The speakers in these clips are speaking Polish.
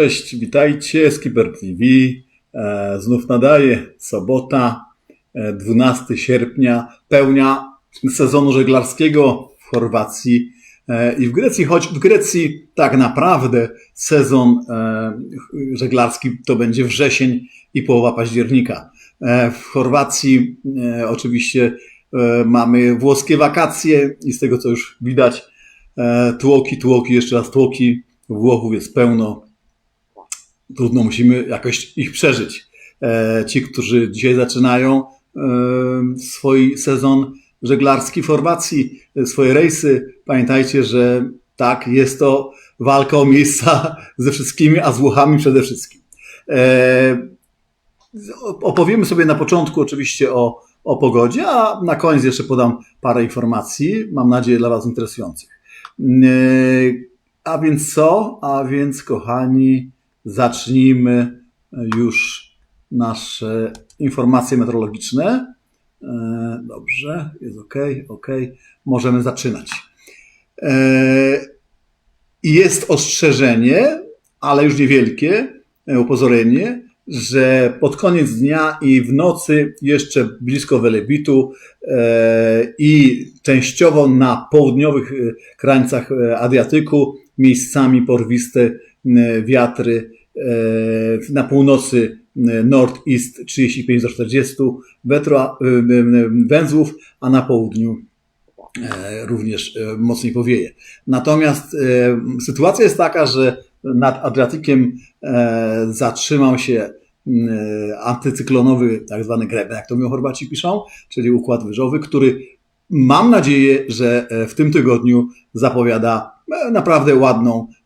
Cześć, witajcie, Skipper TV. E, znów nadaje sobota, e, 12 sierpnia, pełnia sezonu żeglarskiego w Chorwacji e, i w Grecji, choć w Grecji tak naprawdę sezon e, żeglarski to będzie wrzesień i połowa października. E, w Chorwacji e, oczywiście e, mamy włoskie wakacje i z tego co już widać, e, tłoki, tłoki, jeszcze raz tłoki, Włochów jest pełno, trudno, musimy jakoś ich przeżyć. E, Ci, którzy dzisiaj zaczynają e, swój sezon żeglarski w Chorwacji, e, swoje rejsy, pamiętajcie, że tak, jest to walka o miejsca ze wszystkimi, a z Włochami przede wszystkim. Opowiemy sobie na początku oczywiście o, o pogodzie, a na koniec jeszcze podam parę informacji, mam nadzieję dla Was interesujących. A więc co? A więc, kochani, zacznijmy już nasze informacje meteorologiczne. E, Dobrze, jest ok, ok. Możemy zaczynać. E, Jest ostrzeżenie, ale już niewielkie, e, upozorenie, że pod koniec dnia i w nocy jeszcze blisko Welebitu i częściowo na południowych krańcach Adriatyku miejscami porwiste wiatry e, na północy e, North-East 35 do 40 wetra, e, e, węzłów, a na południu e, również e, mocniej powieje. Natomiast e, sytuacja jest taka, że nad Adriatykiem e, zatrzymał się e, antycyklonowy, tak zwany greben, jak to mi Chorwaci piszą, czyli układ wyżowy, który mam nadzieję, że e, w tym tygodniu zapowiada e, naprawdę ładną, e,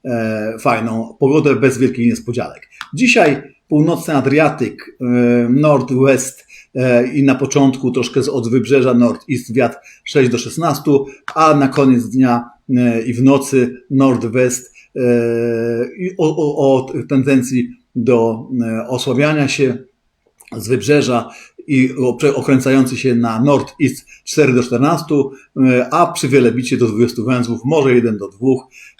fajną pogodę bez wielkich niespodzianek. Dzisiaj północny Adriatyk, e, Northwest e, i na początku troszkę z od wybrzeża Northeast wiatr 6 do 16, a na koniec dnia e, i w nocy Northwest e, i o, o, o tendencji do e, osłabiania się z wybrzeża i okręcający się na Northeast 4 do 14, e, a przy Wielebicie do 20 węzłów, może 1 do 2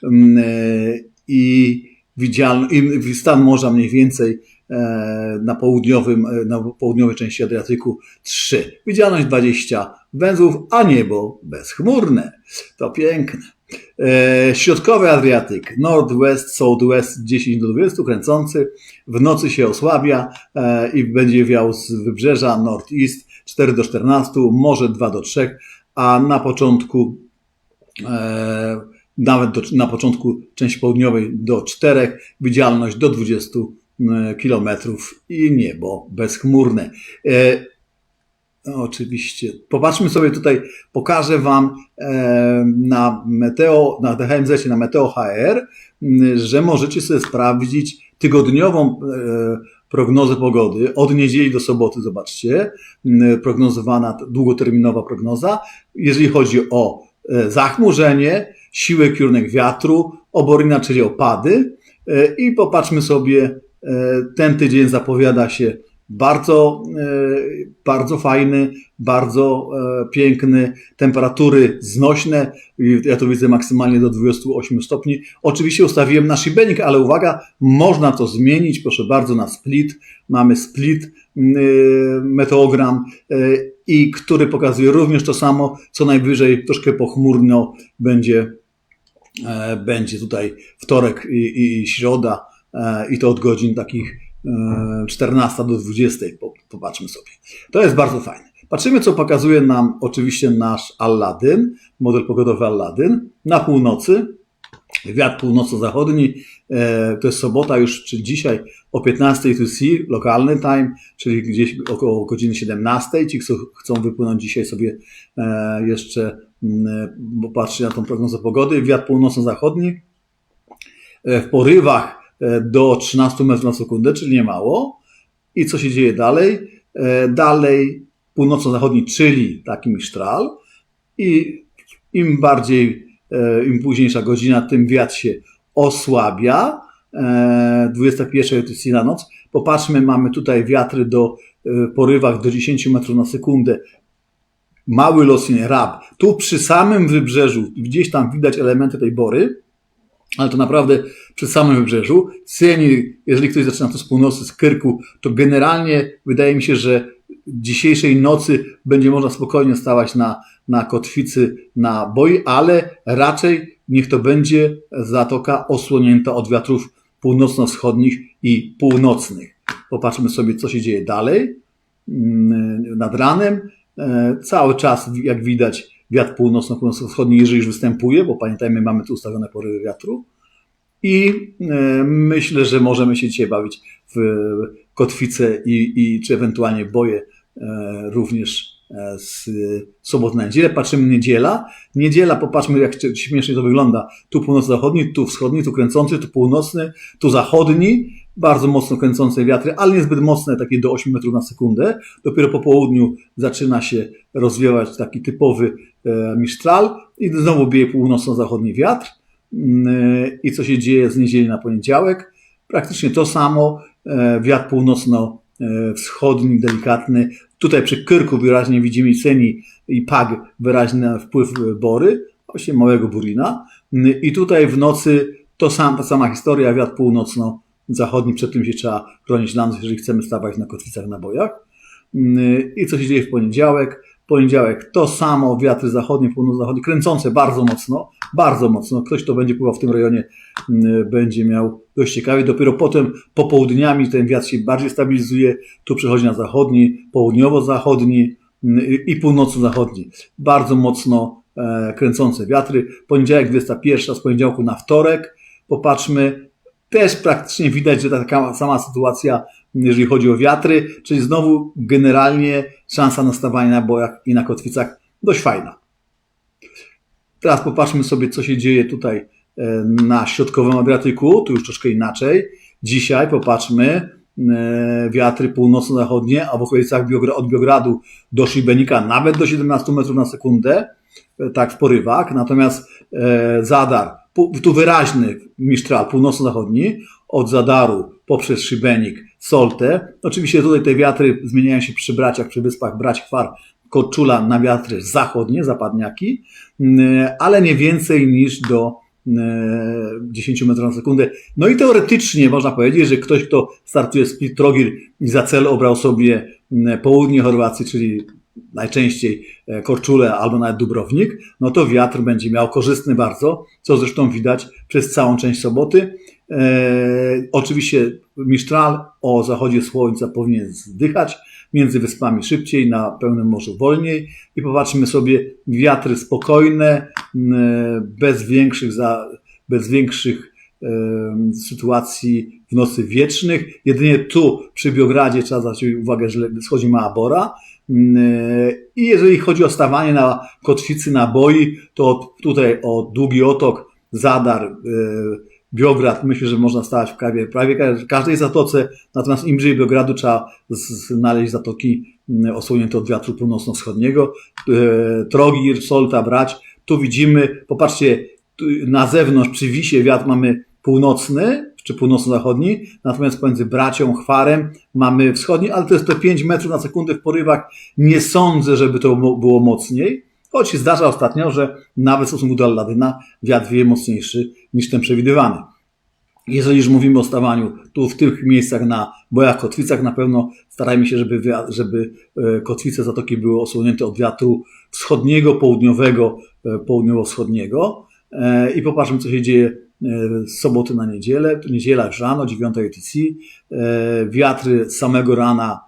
mm, e, i widzialny, i stan morza mniej więcej e, na południowym, na południowej części Adriatyku 3. Widzialność 20 węzłów, a niebo bezchmurne. To piękne. E, Środkowy Adriatyk, Northwest, Southwest 10 do 20 kręcący, w nocy się osłabia e, i będzie wiał z wybrzeża Northeast 4 do 14, może 2 do 3, a na początku e, nawet do, na początku części południowej do 4, widzialność do 20 km i niebo bezchmurne. No, Oczywiście. Popatrzmy sobie tutaj, pokażę Wam e, na Meteo, na DHMZ, na Meteo HR, że możecie sobie sprawdzić tygodniową e, prognozę pogody. Od niedzieli do soboty, zobaczcie, prognozowana, długoterminowa prognoza, jeżeli chodzi o e, zachmurzenie, siłę kierunek wiatru, oborina, czyli opady i popatrzmy sobie, ten tydzień zapowiada się bardzo, e, bardzo fajny, bardzo e, piękny, temperatury znośne. Ja to widzę maksymalnie do 28 stopni. Oczywiście ustawiłem na szybenik, ale uwaga, można to zmienić. Proszę bardzo, na split. Mamy split e, meteogram, i który pokazuje również to samo, co najwyżej troszkę pochmurno będzie, będzie tutaj wtorek i, i środa i to od godzin takich 14 do 20. Po- Popatrzmy sobie. To jest bardzo fajne. Patrzymy, co pokazuje nam oczywiście nasz Alladyn, model pogodowy Alladyn. Na północy, wiatr północno-zachodni, e, to jest sobota już, czyli dzisiaj o 15 to lokalny time, czyli gdzieś około godziny 17. Ci, co chcą wypłynąć dzisiaj sobie e, jeszcze mm, popatrzeć na tą prognozę pogody. Wiatr północno-zachodni e, w porywach e, do 13 metrów na sekundę, czyli nie mało. I co się dzieje dalej? E, Dalej północno-zachodni, czyli taki misztral. I im bardziej, e, im późniejsza godzina, tym wiatr się osłabia. E, 21 UTC na noc. Popatrzmy, mamy tutaj wiatry do e, porywach do 10 metrów na sekundę. Mały Losin Rab. Tu przy samym wybrzeżu, gdzieś tam widać elementy tej bory. Ale to naprawdę przy samym wybrzeżu. Ceni, jeżeli ktoś zaczyna to z północy, z Kyrku, to generalnie wydaje mi się, że dzisiejszej nocy będzie można spokojnie stawać na, na kotwicy, na boi, ale raczej niech to będzie zatoka osłonięta od wiatrów północno-wschodnich i północnych. Popatrzmy sobie, co się dzieje dalej. Mm, nad ranem e, cały czas, jak widać, wiatr północno-północno-wschodni, jeżeli już występuje, bo pamiętajmy, mamy tu ustawione porywy wiatru. I e, myślę, że możemy się dzisiaj bawić w kotwice i, i czy ewentualnie boje e, również z soboty na niedzielę. Patrzymy niedziela. Niedziela, popatrzmy jak śmiesznie to wygląda. Tu północno-zachodni, tu wschodni, tu kręcący, tu północny, tu zachodni. Bardzo mocno kręcące wiatry, ale niezbyt mocne, takie do 8 metrów na sekundę. Dopiero po południu zaczyna się rozwiewać taki typowy misztral i znowu bije północno-zachodni wiatr. Mm, I co się dzieje z niedzieli na poniedziałek? Praktycznie to samo. E, wiatr północno-wschodni, delikatny. Tutaj przy Kyrku wyraźnie widzimy Ceni i Pag wyraźny wpływ Bory, właśnie małego Burina. I tutaj w nocy to sam, ta sama historia, wiatr północno-zachodni, przed tym się trzeba chronić landów, jeżeli chcemy stawać na kotwicach na bojach. I co się dzieje w poniedziałek? Poniedziałek to samo, wiatry zachodnie, północ-zachodnie, kręcące bardzo mocno, bardzo mocno. Ktoś, kto będzie pływał w tym rejonie, mm, będzie miał dość ciekawie. Dopiero potem popołudniami ten wiatr się bardziej stabilizuje. Tu przechodzi na zachodni, południowo-zachodni mm, i północno-zachodni. Bardzo mocno e, kręcące wiatry. Poniedziałek 21 z poniedziałku na wtorek. Popatrzmy, też praktycznie widać, że taka sama sytuacja, jeżeli chodzi o wiatry, czyli znowu generalnie szansa na stawanie na bojach i na kotwicach dość fajna. Teraz popatrzmy sobie, co się dzieje tutaj e, na środkowym Adriatyku, tu już troszkę inaczej. Dzisiaj popatrzmy, e, wiatry północno-zachodnie, a w okolicach od Biogradu do Szybenika nawet do 17 metrów na sekundę, e, tak w porywach. Natomiast Zadar, tu wyraźny misztral północno-zachodni, od Zadaru poprzez Szybenik, Soltę. Oczywiście tutaj te wiatry zmieniają się przy braciach, przy wyspach Brać Kwar, Korczula na wiatry zachodnie, zapadniaki, mm, ale nie więcej niż do 10 mm, metrów na sekundę. No i teoretycznie można powiedzieć, że ktoś, kto startuje z Trogir i za cel obrał sobie mm, południe Chorwacji, czyli najczęściej e, Korczule albo nawet Dubrownik, no to wiatr będzie miał korzystny bardzo, co zresztą widać przez całą część soboty. E, oczywiście Mistral o zachodzie słońca powinien zdychać, między wyspami szybciej, na pełnym morzu wolniej i popatrzmy sobie wiatry spokojne, bez większych, za, bez większych e, sytuacji w nocy wiecznych. Jedynie tu przy Biogradzie trzeba zwrócić uwagę, że schodzi mała bora. I jeżeli chodzi o stawanie na kotwicy naboi, to tutaj o długi otok, Zadar, e, Biograd, myślę, że można stawać w prawie, prawie każdej zatoce, natomiast im bliżej Biogradu trzeba znaleźć zatoki mm, osłonięte od wiatru północno-wschodniego. E, Trogir, Solta, brać. Tu widzimy, popatrzcie, na zewnątrz przy Wisie wiatr mamy północny, czy północno-zachodni, natomiast pomiędzy Bracią, Chwarem mamy wschodni, ale to jest te 5 metrów na sekundę w porywach. Nie sądzę, żeby to było mocniej. Choć się zdarza ostatnio, że nawet w stosunku do Alladyna wiatr wieje mocniejszy niż ten przewidywany. Jeżeli już mówimy o stawaniu tu w tych miejscach na bojach kotwicach, na pewno starajmy się, żeby, żeby e, kotwice zatoki były osłonięte od wiatru wschodniego, południowego, e, południowo-wschodniego. E, I popatrzmy, co się dzieje z soboty na niedzielę. Niedziela już rano, 9 UTC. Wiatry samego rana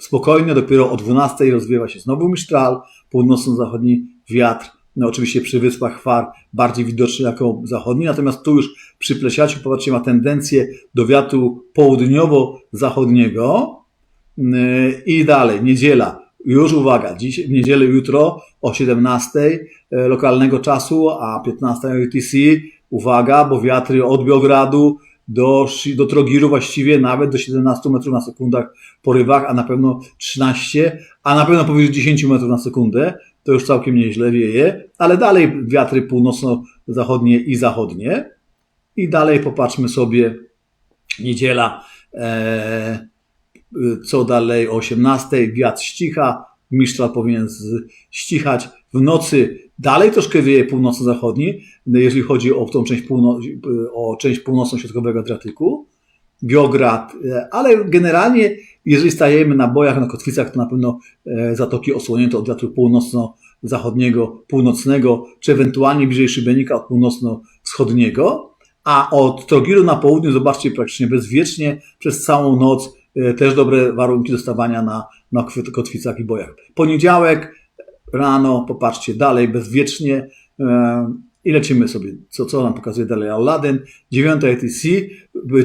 spokojnie, dopiero o 12 rozwiewa się znowu Mistral, północno-zachodni wiatr, no oczywiście przy wyspach Chwar bardziej widoczny jako zachodni, natomiast tu już przy Plesiaciu, popatrzcie, ma tendencję do wiatru południowo-zachodniego. I dalej, niedziela, już uwaga, dziś, w niedzielę jutro o 17 e, lokalnego czasu, a 15 UTC, uwaga, bo wiatry od Biogradu do, do Trogiru właściwie nawet do 17 metrów na sekundach porywach, a na pewno 13, a na pewno powyżej 10 metrów na sekundę. To już całkiem nieźle wieje, ale dalej wiatry północno-zachodnie i zachodnie. I dalej popatrzmy sobie, niedziela, e, co dalej o 18, wiatr ścicha, mistrza powinien ścichać. W nocy Dalej troszkę wieje północno-zachodni, jeżeli chodzi o tą część, o część północno-środkowego Adriatyku, Biograd, e, ale generalnie jeżeli stajemy na bojach, na kotwicach, to na pewno e, zatoki osłonięte od wiatru północno-zachodniego, północnego, czy ewentualnie bliżej Szybenika od północno-wschodniego, a od Trogiru na południu, zobaczcie, praktycznie bezwiecznie przez całą noc e, też dobre warunki dostawania na, na kotwicach i bojach. Poniedziałek rano, popatrzcie dalej, bezwiecznie e, i lecimy sobie. Co, co nam pokazuje dalej Aladdin? 9 ATC.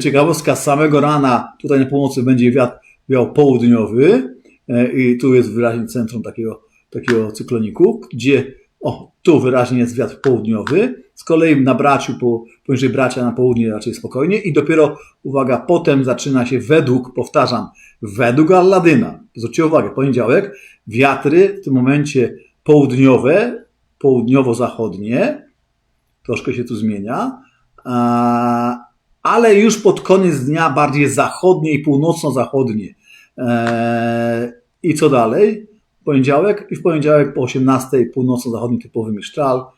Ciekawostka, samego rana tutaj na północy będzie wiatr wiał południowy e, i tu jest wyraźnie centrum takiego, takiego cykloniku, gdzie o, tu wyraźnie jest wiatr południowy. Z kolei na braciu, po, poniżej bracia na południe raczej spokojnie i dopiero, uwaga, potem zaczyna się według, powtarzam, według Alladyna. Zwróćcie uwagę, poniedziałek, wiatry w tym momencie południowe, południowo-zachodnie, troszkę się tu zmienia, ale już pod koniec dnia bardziej zachodnie i północno-zachodnie. E, I co dalej? Poniedziałek i w poniedziałek po 18 północno-zachodni typowy miszczal e,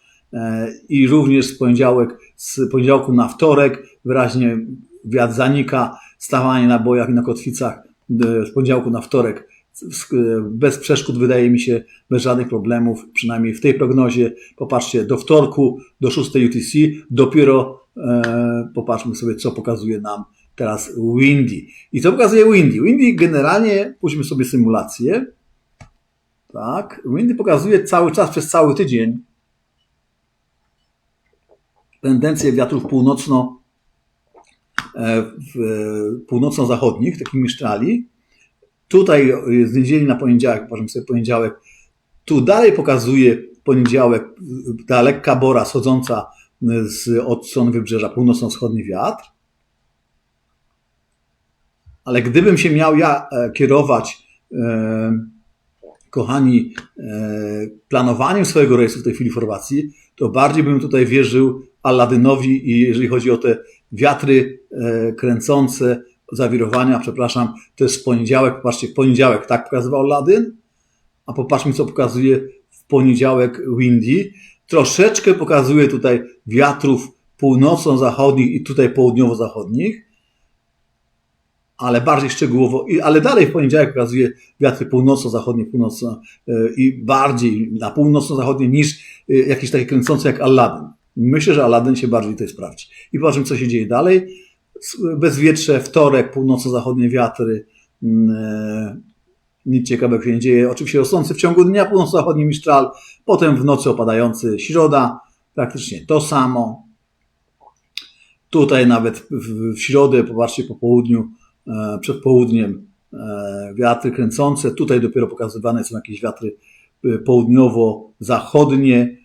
i również z poniedziałek, z poniedziałku na wtorek wyraźnie wiatr zanika, stawanie na bojach i na kotwicach e, z poniedziałku na wtorek bez przeszkód, wydaje mi się, bez żadnych problemów, przynajmniej w tej prognozie. Popatrzcie, do wtorku, do 6 UTC, dopiero e, popatrzmy sobie, co pokazuje nam teraz Windy. I co pokazuje Windy? Windy generalnie, pójdźmy sobie symulację. Tak, Windy pokazuje cały czas, przez cały tydzień tendencję wiatrów północno, e, północno-zachodnich, takich miszczali, Tutaj z niedzieli na poniedziałek, popatrzmy sobie poniedziałek, tu dalej pokazuje poniedziałek ta lekka bora schodząca z, od strony wybrzeża północno-wschodni wiatr. Ale gdybym się miał ja e, kierować, e, kochani, e, planowaniem swojego rejsu w tej chwili w Chorwacji, to bardziej bym tutaj wierzył Aladynowi i jeżeli chodzi o te wiatry e, kręcące zawirowania, przepraszam, to jest poniedziałek, popatrzcie, poniedziałek tak pokazywał Ladyn, a popatrzmy, co pokazuje w poniedziałek Windy. Troszeczkę pokazuje tutaj wiatrów północno-zachodnich i tutaj południowo-zachodnich, ale bardziej szczegółowo, ale dalej w poniedziałek pokazuje wiatry północno-zachodnie, północno e, i bardziej na północno-zachodnie niż e, jakieś takie kręcące jak Aladdin. Myślę, że Aladdin się bardziej tutaj sprawdzi. I popatrzmy, co się dzieje dalej bezwietrze, wtorek, północno-zachodnie wiatry, mm, e, nic ciekawego się nie dzieje. Oczywiście rosnący w ciągu dnia północno-zachodni miszczal, potem w nocy opadający środa, praktycznie to samo. Tutaj nawet w, środę, popatrzcie po południu, e, przed południem e, wiatry kręcące. Tutaj dopiero pokazywane są jakieś wiatry południowo-zachodnie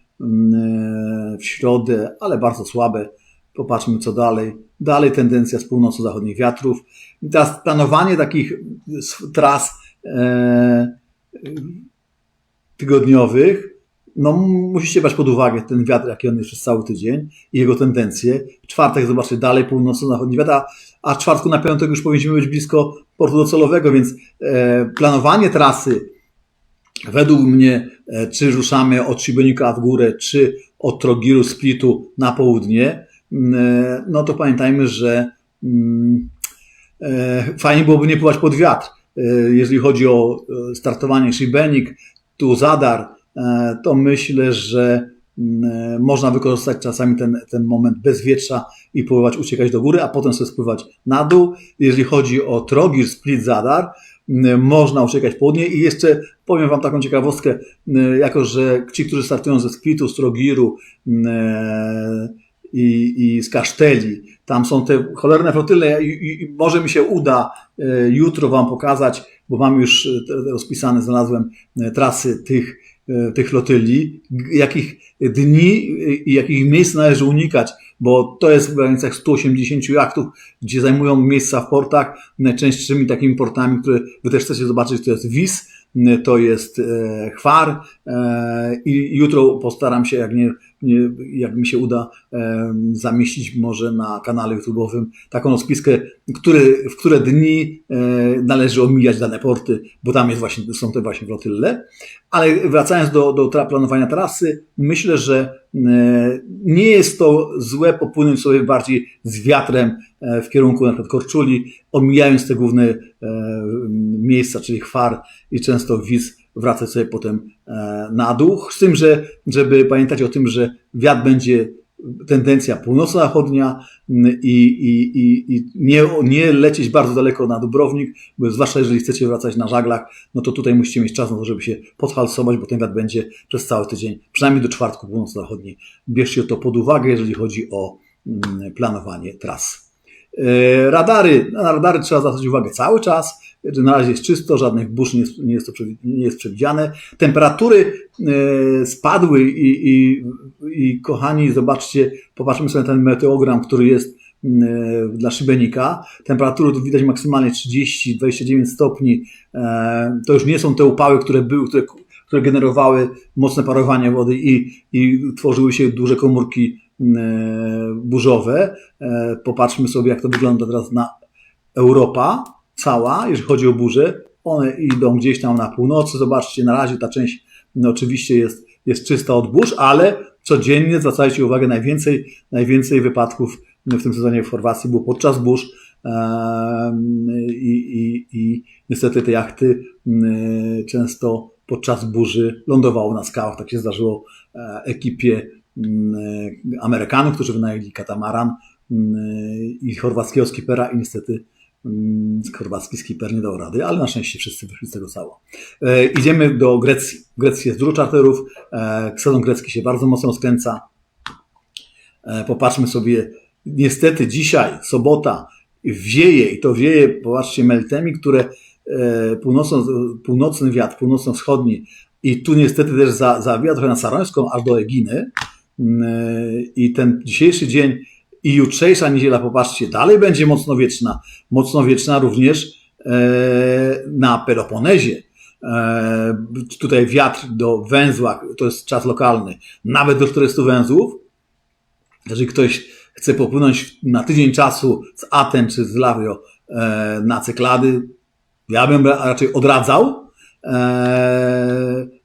w środę, ale bardzo słabe. Popatrzmy co dalej. Dalej tendencja z północno-zachodnich wiatrów. Teraz planowanie takich tras e, tygodniowych, no musicie brać pod uwagę ten wiatr, jaki on jest przez cały tydzień i jego tendencje. W czwartek zobaczcie dalej północno-zachodni wiatr, a, a w czwartku na piątek już powinniśmy być blisko portu docelowego, więc e, planowanie trasy według mnie, e, czy ruszamy od Szybenika w górę, czy od Trogiru, Splitu na południe, Mm, e, no to pamiętajmy, że mm, e, fajnie byłoby nie pływać pod wiatr. Jeżeli chodzi o startowanie Shibenik, tu Zadar, to myślę, że mm, można wykorzystać czasami ten, ten moment bezwietrza i próbować uciekać do góry, a potem sobie spływać na dół. Jeżeli chodzi o Trogir, Split, Zadar, można uciekać południe i jeszcze powiem Wam taką ciekawostkę, jako że ci, którzy startują ze Splitu, z Trogiru, i, i z Kaszteli. Tam są te cholerne flotyle i, i, może mi się uda jutro Wam pokazać, bo mam już rozpisane, znalazłem trasy tych, tych flotyli, jakich dni i jakich miejsc należy unikać, bo to jest w granicach 180 jachtów, gdzie zajmują miejsca w portach. Najczęstszymi takimi portami, które Wy też chcecie zobaczyć, to jest Wis, to jest Chwar i jutro postaram się, jak nie, jak mi się uda zamieścić może na kanale YouTube'owym taką rozpiskę, który, w które dni e, należy omijać dane porty, bo tam jest właśnie, są te właśnie flotyle. Ale wracając do, do planowania trasy, myślę, że e, nie jest to złe popłynąć sobie bardziej z wiatrem e, w kierunku przykład Korczuli, omijając te główne miejsca, czyli Chwar i często Wiz, wracać sobie potem e, na dół. Z tym, że żeby pamiętać o tym, że wiatr będzie tendencja północno-zachodnia mm, i, i, i, i nie, nie lecieć bardzo daleko na Dubrownik, bo zwłaszcza jeżeli chcecie wracać na żaglach, no to tutaj musicie mieć czas na to, żeby się podhalsować, bo ten wiatr będzie przez cały tydzień, przynajmniej do czwartku północno-zachodniej. Bierzcie to pod uwagę, jeżeli chodzi o mm, planowanie tras. E, Radary, na radary trzeba zwracać uwagę cały czas. Na razie jest czysto, żadnych burz nie jest, nie jest, nie jest przewidziane. Temperatury e, spadły i, i, i kochani, zobaczcie, popatrzmy sobie na ten meteogram, który jest e, dla szybenika. Temperatury tu widać maksymalnie 30-29 stopni. E, To już nie są te upały, które były, które, które generowały mocne parowanie wody i, i tworzyły się duże komórki e, burzowe. Popatrzmy sobie, jak to wygląda teraz na Europa cała, jeżeli chodzi o burze. One idą gdzieś tam na północy. Zobaczcie, na razie ta część no, oczywiście jest, jest czysta od burz, ale codziennie zwracajcie uwagę, najwięcej, najwięcej wypadków w tym sezonie w Chorwacji było podczas burz. Em, I, i, I niestety te jachty często podczas burzy lądowały na skałach. Tak się zdarzyło e, ekipie Amerykanów, którzy wynajęli katamaran i chorwackiego skipera i niestety mm, chorwacki skipper nie dał rady, ale na szczęście wszyscy wyszli z tego cało. E, idziemy do Grecji. W Grecji jest dużo czarterów. E, sezon grecki się bardzo mocno skręca. E, popatrzmy sobie, niestety dzisiaj, sobota, wieje i to wieje, popatrzcie, meltemi, które e, północno, północny wiatr, północno-wschodni i tu niestety też za, zawija trochę na Sarońską, aż do Eginy. Mm, e, I ten dzisiejszy dzień i jutrzejsza niedziela, popatrzcie, dalej będzie mocno wieczna. Mocno wieczna również e, na Peloponezie. E, tutaj wiatr do węzła, to jest czas lokalny, nawet do 400 węzłów. Jeżeli ktoś chce popłynąć na tydzień czasu z Aten czy z Lavrio e, na Cyklady, ja bym ra- raczej odradzał.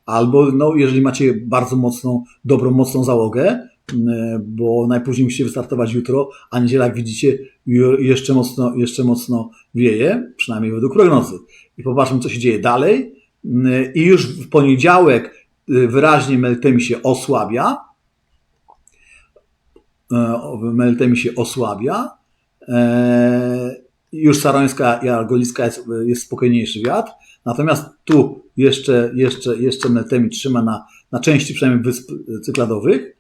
Albo, no, jeżeli macie bardzo mocną, dobrą, mocną załogę, bo najpóźniej musicie wystartować jutro, a niedziela, jak widzicie, jeszcze mocno, jeszcze mocno wieje, przynajmniej według prognozy. I popatrzmy, co się dzieje dalej. E, I już w poniedziałek e, wyraźnie Meltemi się osłabia. E, Meltemi się osłabia. E, Już Sarońska i Argolicka jest, jest spokojniejszy wiatr. Natomiast tu jeszcze, jeszcze, jeszcze Meltemi trzyma na, na części przynajmniej wysp cykladowych,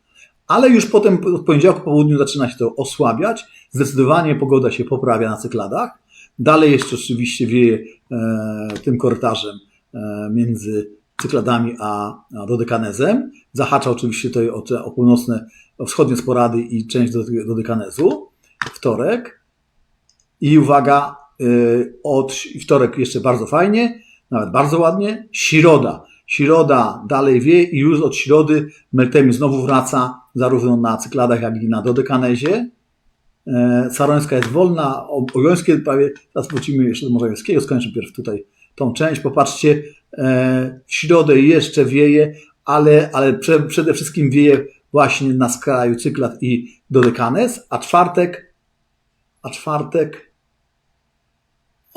ale już potem od poniedziałku po południu zaczyna się to osłabiać. Zdecydowanie pogoda się poprawia na cykladach. Dalej jeszcze oczywiście wieje e, tym korytarzem e, między cykladami a, a dodekanezem. Zahacza oczywiście tutaj o, te, o północne, o wschodnie sporady i część do, dodekanezu. Wtorek. I uwaga, y, od wtorek jeszcze bardzo fajnie, nawet bardzo ładnie. Środa. Środa dalej wie i już od środy Meltemi znowu wraca zarówno na cykladach, jak i na dodekanezie. E, Sarońska jest wolna, o- o Jońskie prawie, teraz wrócimy jeszcze do Morza Jońskiego, skończę pierw tutaj tą część. Popatrzcie, e, w środę jeszcze wieje, ale, ale prze, przede wszystkim wieje właśnie na skraju cyklad i dodekanez, a czwartek, a czwartek,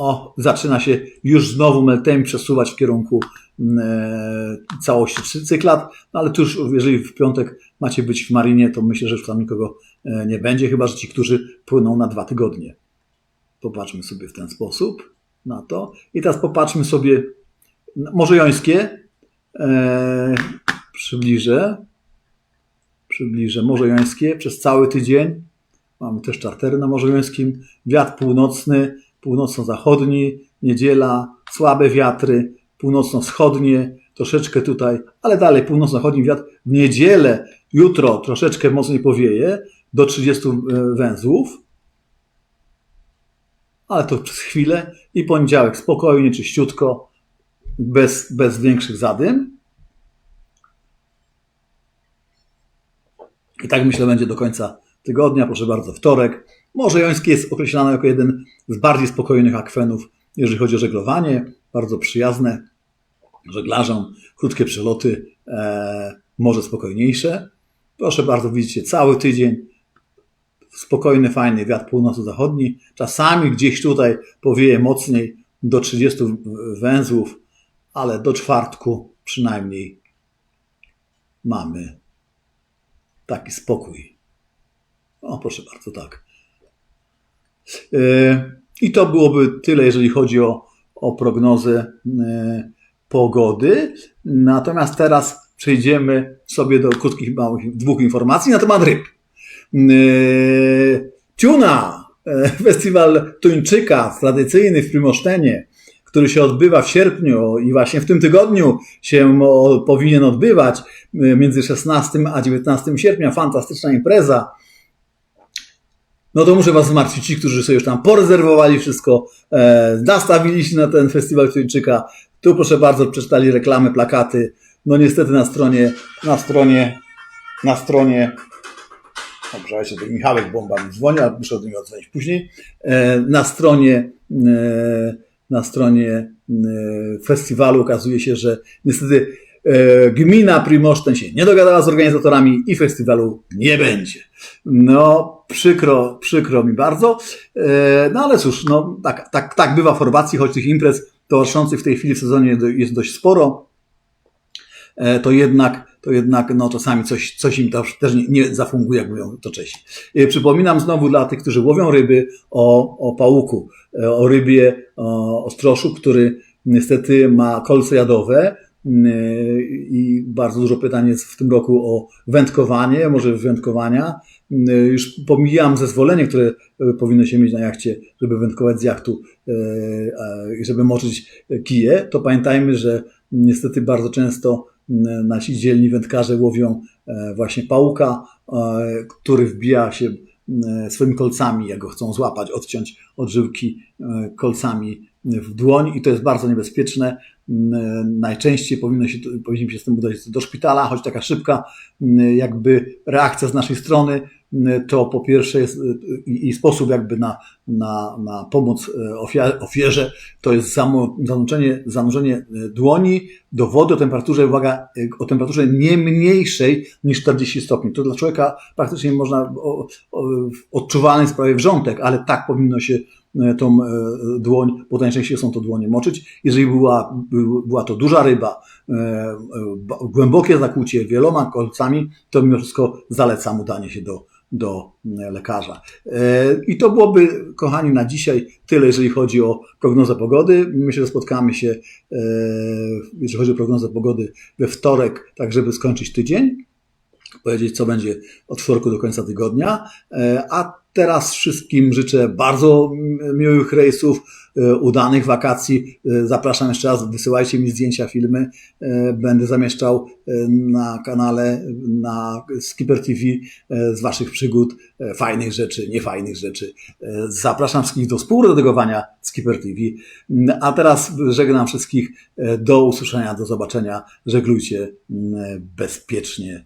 o, zaczyna się już znowu Meltemi przesuwać w kierunku mm, e, całości cy- cyklad, no ale tu już, jeżeli w piątek macie być w Marinie, to myślę, że już tam nikogo e, nie będzie, chyba że ci, którzy płyną na dwa tygodnie. Popatrzmy sobie w ten sposób na to. I teraz popatrzmy sobie na Morze Jońskie. E, przybliżę. Przybliżę Morze Jońskie przez cały tydzień. Mamy też czartery na Morzu Jońskim. Wiatr północny, północno-zachodni, niedziela, słabe wiatry, północno-wschodnie, troszeczkę tutaj, ale dalej północno-zachodni wiatr. W niedzielę, jutro troszeczkę mocniej powieje, do 30 węzłów, ale to przez chwilę i poniedziałek spokojnie, czyściutko, bez, bez większych zadym. I tak myślę będzie do końca tygodnia, proszę bardzo, wtorek. Morze Jońskie jest określane jako jeden z bardziej spokojnych akwenów, jeżeli chodzi o żeglowanie, bardzo przyjazne żeglarzom, krótkie przeloty, e, spokojniejsze. Proszę bardzo, widzicie, cały tydzień spokojny, fajny wiatr północno-zachodni. Czasami gdzieś tutaj powieje mocniej do 30 węzłów, ale do czwartku przynajmniej mamy taki spokój. O, proszę bardzo, tak. I to byłoby tyle, jeżeli chodzi o, o prognozę yy, pogody. Natomiast teraz przejdziemy sobie do krótkich, małych, dwóch informacji na temat ryb. Yy, Tuna, festiwal tuńczyka tradycyjny w Primosztenie, który się odbywa w sierpniu i właśnie w tym tygodniu się powinien odbywać między 16 a 19 sierpnia. Fantastyczna impreza. No to muszę Was zmartwić, ci, którzy sobie już tam porezerwowali wszystko, e, nastawili się na ten festiwal tuńczyka. Tu proszę bardzo, przeczytali reklamy, plakaty. No niestety na stronie, na stronie, na stronie Dobrze, się to Michałek Bomba mi dzwoni, ale muszę do niego odzwonić później. Na stronie, na stronie festiwalu okazuje się, że niestety gmina Primoszten się nie dogadała z organizatorami i festiwalu nie będzie. No, przykro, przykro mi bardzo. No ale cóż, no, tak, tak, tak bywa w Chorwacji, choć tych imprez towarzyszących w tej chwili w sezonie jest dość sporo, to jednak to jednak no, czasami coś, coś im też, nie, nie zafunguje, jak mówią to Czesi. Przypominam znowu dla tych, którzy łowią ryby o, o pałuku, o rybie, o ostroszu, który niestety ma kolce jadowe i bardzo dużo pytań jest w tym roku o wędkowanie, może wędkowania. Już pomijam zezwolenie, które powinno się mieć na jachcie, żeby wędkować z jachtu żeby moczyć kije, to pamiętajmy, że niestety bardzo często nasi dzielni wędkarze łowią właśnie pałuka, który wbija się swoimi kolcami, jak go chcą złapać, odciąć od żyłki kolcami w dłoń i to jest bardzo niebezpieczne. Najczęściej powinno się, powinniśmy się z tym udać do szpitala, choć taka szybka jakby reakcja z naszej strony to po pierwsze jest i, i sposób jakby na, na, na pomoc ofierze, to jest zanurzenie, zanurzenie dłoni do wody o temperaturze, uwaga, o temperaturze nie mniejszej niż 40 stopni. To dla człowieka praktycznie można, o, o, odczuwalny wrzątek, ale tak powinno się tą dłoń, bo najczęściej są to dłonie moczyć. Jeżeli była, była to duża ryba, głębokie zakłucie wieloma kolcami, to mimo wszystko zalecam udanie się do do lekarza. I to byłoby, kochani, na dzisiaj tyle, jeżeli chodzi o prognozę pogody. Myślę, że spotkamy się, jeżeli chodzi o prognozę pogody, we wtorek, tak żeby skończyć tydzień, powiedzieć, co będzie od wtorku do końca tygodnia. A teraz wszystkim życzę bardzo miłych rejsów, udanych wakacji. Zapraszam jeszcze raz, wysyłajcie mi zdjęcia, filmy. Będę zamieszczał na kanale, na Skipper TV z Waszych przygód, fajnych rzeczy, niefajnych rzeczy. Zapraszam wszystkich do współredagowania Skipper TV. A teraz żegnam wszystkich. Do usłyszenia, do zobaczenia. Żeglujcie bezpiecznie.